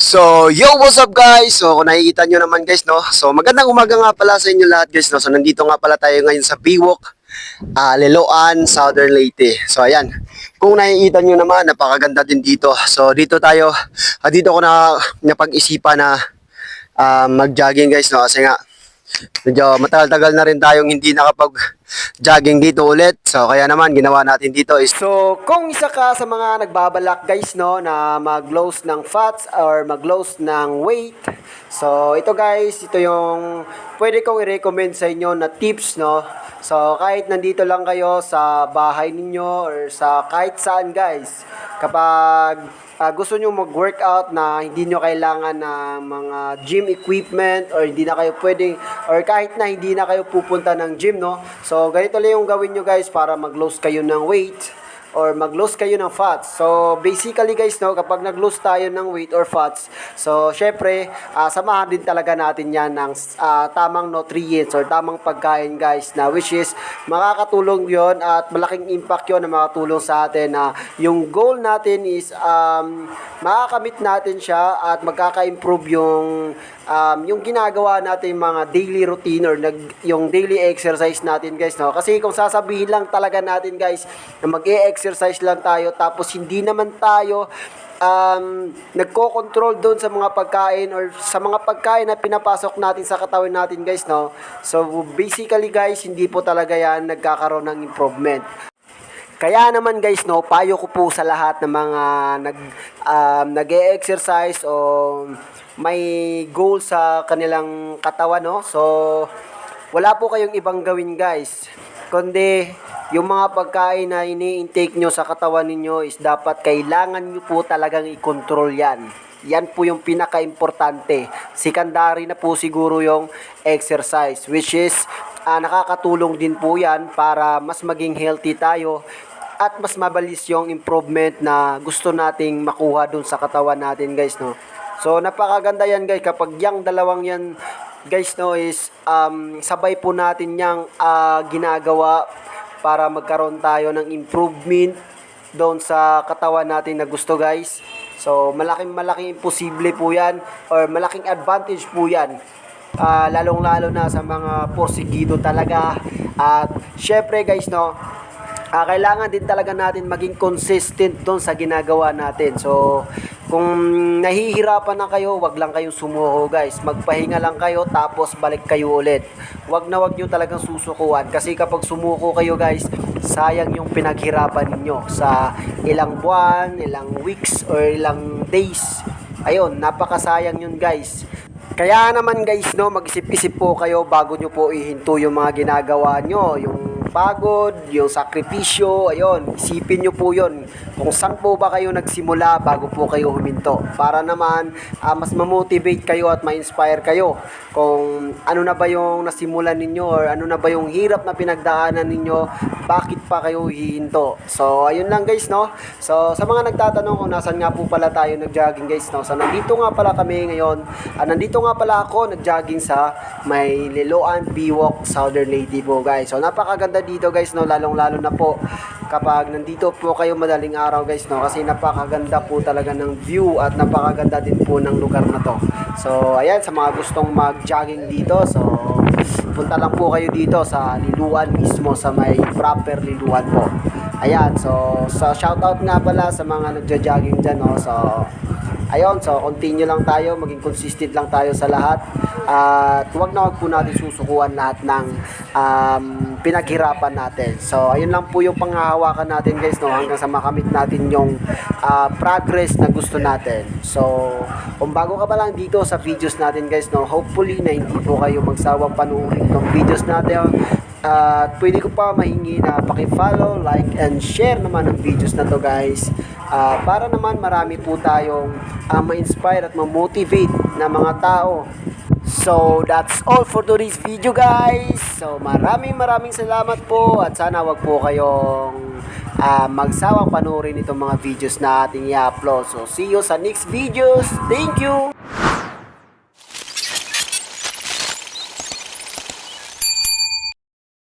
So, yo, what's up guys? So, kung nakikita nyo naman guys, no? So, magandang umaga nga pala sa inyo lahat guys, no? So, nandito nga pala tayo ngayon sa Biwok, ah, Leloan, Southern Leyte. So, ayan. Kung nakikita nyo naman, napakaganda din dito. So, dito tayo, ah, dito ko na napag-isipan na ah, mag-jogging guys, no? Kasi nga, medyo matagal-tagal na rin tayong hindi nakapag-jogging dito ulit. So, kaya naman, ginawa natin dito is... So, kung isa ka sa mga nagbabalak guys, no, na mag-lose ng fats or mag-lose ng weight, so, ito guys, ito yung pwede kong i-recommend sa inyo na tips, no. So, kahit nandito lang kayo sa bahay ninyo or sa kahit saan guys, kapag ah, gusto nyo mag-workout na hindi nyo kailangan ng mga gym equipment or hindi na kayo pwedeng or kahit na hindi na kayo pupunta ng gym, no? So, ganito lang yung gawin nyo guys para mag-lose kayo ng weight or mag-lose kayo ng fats. So, basically guys, no, kapag nag-lose tayo ng weight or fats, so, syempre, ah, samahan din talaga natin yan ng ah, tamang nutrients or tamang pagkain guys, na which is, makakatulong yon at malaking impact yon na makatulong sa atin na yung goal natin is, um, makakamit natin siya at magkaka-improve yung um, yung ginagawa natin mga daily routine or nag, yung daily exercise natin guys no kasi kung sasabihin lang talaga natin guys na mag-e-exercise lang tayo tapos hindi naman tayo um, nagko-control doon sa mga pagkain or sa mga pagkain na pinapasok natin sa katawan natin guys no so basically guys hindi po talaga yan nagkakaroon ng improvement kaya naman guys no, payo ko po sa lahat ng mga nag um, nag-exercise o may goal sa kanilang katawan no. So wala po kayong ibang gawin guys. Kundi yung mga pagkain na ini-intake nyo sa katawan ninyo is dapat kailangan nyo po talagang i-control yan. Yan po yung pinaka-importante. Secondary na po siguro yung exercise which is ah, nakakatulong din po yan para mas maging healthy tayo at mas mabilis yung improvement na gusto nating makuha dun sa katawan natin guys no. So napakaganda yan guys kapag yung dalawang yan guys no is um, sabay po natin yang ah, ginagawa para magkaroon tayo ng improvement doon sa katawan natin na gusto guys. So malaking malaking imposible po yan or malaking advantage po yan Ah, lalong-lalo na sa mga porsigido talaga. At syempre guys no, ah, kailangan din talaga natin maging consistent doon sa ginagawa natin. So, kung nahihirapan na kayo, wag lang kayong sumuko guys. Magpahinga lang kayo tapos balik kayo ulit. Wag na wag nyo talagang susukuan kasi kapag sumuko kayo guys, sayang yung pinaghirapan ninyo sa ilang buwan, ilang weeks, or ilang days. Ayun, napakasayang yun guys. Kaya naman guys, no, mag-isip-isip po kayo bago nyo po ihinto yung mga ginagawa nyo. Yung pagod, yung sakripisyo, ayun, isipin nyo po yun. Kung saan po ba kayo nagsimula bago po kayo huminto. Para naman, ah, mas ma-motivate kayo at ma-inspire kayo. Kung ano na ba yung nasimulan ninyo or ano na ba yung hirap na pinagdaanan ninyo, bakit pa kayo hihinto. So, ayun lang guys, no? So, sa mga nagtatanong kung nasan nga po pala tayo nag-jogging guys, no? So, nandito nga pala kami ngayon. Ah, nandito nga pala ako nag-jogging sa may Liloan Biwok Southern Lady po guys. So, napakaganda dito guys, no? Lalong-lalo na po kapag nandito po kayo madaling araw guys, no? Kasi napakaganda po talaga ng view at napakaganda din po ng lugar na to. So, ayan, sa mga gustong mag-jogging dito, so, punta lang po kayo dito sa Liluan mismo, sa may proper Liluan po. Ayan, so, so shoutout nga pala sa mga nagja-jogging dyan, no? So, ayun, so, continue lang tayo, maging consistent lang tayo sa lahat. At huwag na huwag po natin susukuan lahat ng um, pinaghirapan natin. So, ayun lang po yung panghahawakan natin guys, no? Hanggang sa makamit natin yung ah, progress na gusto natin. So, kung bago ka pa lang dito sa videos natin guys, no? Hopefully na hindi po kayo magsawang panuorin ng videos natin. At pwede ko pa mahingi na paki-follow, like, and share naman ang videos na to guys. Ah, para naman marami po tayong ah, ma-inspire at ma-motivate na mga tao So, that's all for today's video guys. So, maraming maraming salamat po at sana wag po kayong ah, magsawang panoorin itong mga videos na ating i-upload. So, see you sa next videos. Thank you!